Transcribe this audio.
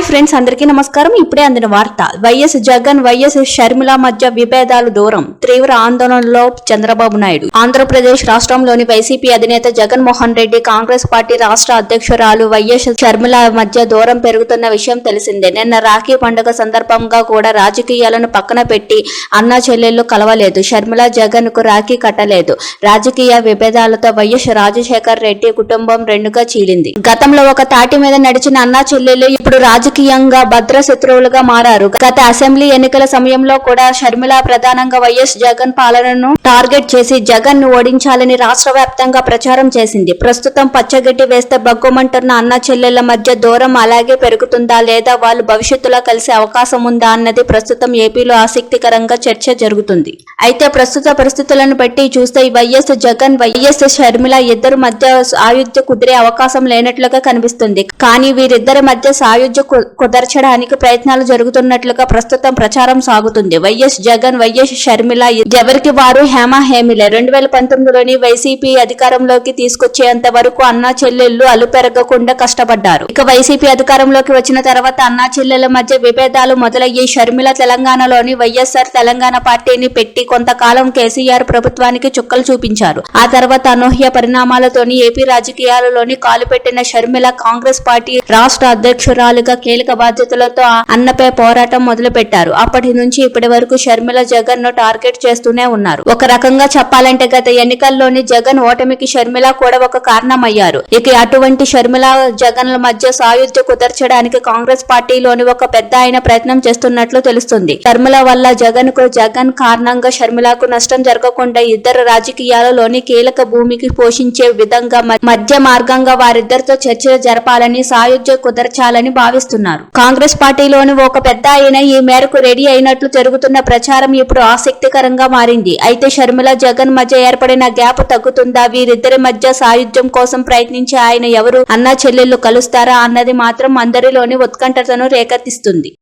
Hi friends అందరికీ నమస్కారం. ఇప్పుడే అందిన వార్త వైఎస్ జగన్ వైఎస్ షర్మిల మధ్య విభేదాలు దూరం తీవ్ర ఆందోళనలో చంద్రబాబు నాయుడు. ఆంధ్రప్రదేశ్ రాష్ట్రంలోని వైసీపీ అధినేత జగన్మోహన్ రెడ్డి కాంగ్రెస్ పార్టీ రాష్ట్ర అధ్యక్షురాలు వైఎస్ షర్మిల మధ్య దూరం పెరుగుతున్న విషయం తెలిసిందే. నిన్న రాఖీ పండుగ సందర్భంగా కూడా రాజకీయాలను పక్కన పెట్టి అన్నా చెల్లెళ్ళు కలవలేదు. షర్మిల జగన్కు రాఖీ కట్టలేదు. రాజకీయ విభేదాలతో వైఎస్ రాజశేఖర్ రెడ్డి కుటుంబం రెండుగా చీలింది. గతంలో ఒక తాటి మీద నడిచిన అన్నా చెల్లెలు ఇప్పుడు రాజకీయంగా భద్ర శత్రువులుగా మారారు. గత అసెంబ్లీ ఎన్నికల సమయంలో కూడా షర్మిల ప్రధానంగా వైఎస్ జగన్ పాలనను టార్గెట్ చేసి జగన్ను ఓడించాలని రాష్ట్ర వ్యాప్తంగా ప్రచారం చేసింది. ప్రస్తుతం పచ్చగడ్డి వేస్తే బగ్గుమంటున్న అన్న చెల్లెళ్ళ మధ్య దూరం అలాగే పెరుగుతుందా లేదా వాళ్ళు భవిష్యత్తులో కలిసే అవకాశం ఉందా అన్నది ప్రస్తుతం ఏపీలో ఆసక్తికరంగా చర్చ జరుగుతుంది. అయితే ప్రస్తుత పరిస్థితులను బట్టి చూస్తే వైఎస్ జగన్ వైఎస్ షర్మిల ఇద్దరు మధ్య సాయుధ్య కుదిరే అవకాశం లేనట్లుగా కనిపిస్తుంది. కానీ వీరిద్దరి మధ్య సాయుధ్య కు- కుదర్చడానికి ప్రయత్నాలు జరుగుతున్నట్లుగా ప్రస్తుతం ప్రచారం సాగుతుంది. వైఎస్ జగన్ వైఎస్ షర్మిల ఎవరికి వారు హేమ హేమిలే. రెండు వేల పంతొమ్మిదిలోని వైసీపీ అధికారంలోకి తీసుకొచ్చేంత వరకు అన్నా చెల్లెళ్ళు అలుపెరగకుండా కష్టపడ్డారు. ఇక వైసీపీ అధికారంలోకి వచ్చిన తర్వాత అన్నా చెల్లెల మధ్య విభేదాలు మొదలయ్యి షర్మిల తెలంగాణలోని వైఎస్ఆర్ తెలంగాణ పార్టీని పెట్టి కొంతకాలం కేసీఆర్ ప్రభుత్వానికి చుక్కలు చూపించారు. ఆ తర్వాత అనూహ్య పరిణామాలతోని ఏపీ రాజకీయాలలోని కాలుపెట్టిన షర్మిల కాంగ్రెస్ పార్టీ రాష్ట్ర అధ్యక్షురాలుగా కీలక బాధ్యతలతో ఆ అన్నపై పోరాటం మొదలు పెట్టారు అప్పటి నుంచి ఇప్పటి వరకు షర్మిల జగన్ను టార్గెట్ చేస్తూనే ఉన్నారు. ఒక రకంగా చెప్పాలంటే గత ఎన్నికల్లోని జగన్ ఓటమికి షర్మిల కూడా ఒక కారణమయ్యారు. ఇక అటువంటి షర్మిల జగన్ల మధ్య సాయుధ్య కుదర్చడానికి కాంగ్రెస్ పార్టీలోని ఒక పెద్ద ఆయన ప్రయత్నం చేస్తున్నట్లు తెలుస్తుంది. షర్మిల వల్ల జగన్కు జగన్ కారణంగా షర్మిలకు నష్టం జరగకుండా ఇద్దరు రాజకీయాలలోని కీలక భూమికి పోషించే విధంగా మధ్య మార్గంగా వారిద్దరితో చర్చలు జరపాలని సాయుధ్య కుదర్చాలని భావిస్తున్నారు కాంగ్రెస్ పార్టీలోని ఒక పెద్ద ఆయన ఈ మేరకు రెడీ అయినట్లు జరుగుతున్న ప్రచారం ఇప్పుడు ఆసక్తికరంగా మారింది. అయితే షర్మిల జగన్ మధ్య ఏర్పడిన గ్యాప్ తగ్గుతుందా? వీరిద్దరి మధ్య సాయుధ్యం కోసం ప్రయత్నించే ఆయన ఎవరు? అన్న చెల్లెళ్ళు కలుస్తారా? అన్నది మాత్రం అందరిలోని ఉత్కంఠతను రేకెత్తిస్తుంది.